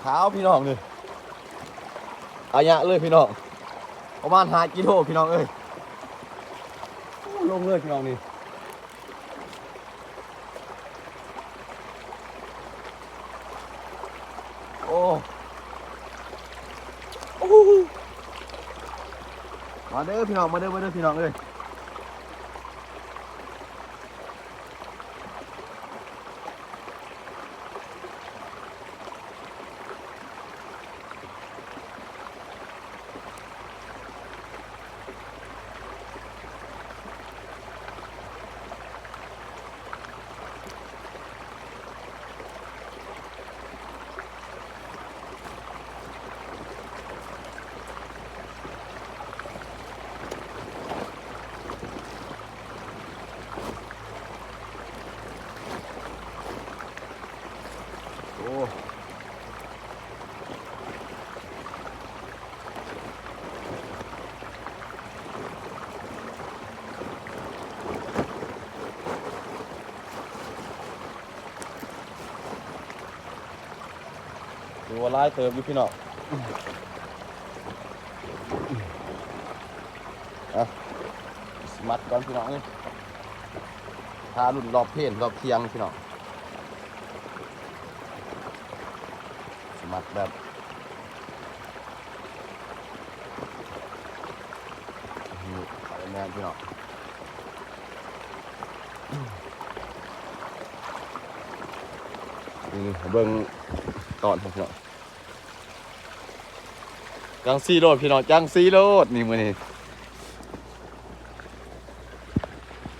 เท้าพี่น้องเลยอายะเลยพี่น้องประมาณหากิโลพี่น้องเอ้ยลงเลยพี่น้องนี่โอ้โอ้มาเด้อพี่น้องมาเด้อมาเด้อพี่น้องเอ้ย ดูว่าลายเติมอยู่พี่น้องอะสมัดก่อนพี่น้องนี่ทารุ่นรอบเพลนรอบเคียงพี่น้อง มัครแบบนี่อะไรแน่พี่น้องนี่เบิ้งตอนพี่น้องจังซีโรดพี่น้องจังซีโรดนี่มือนี่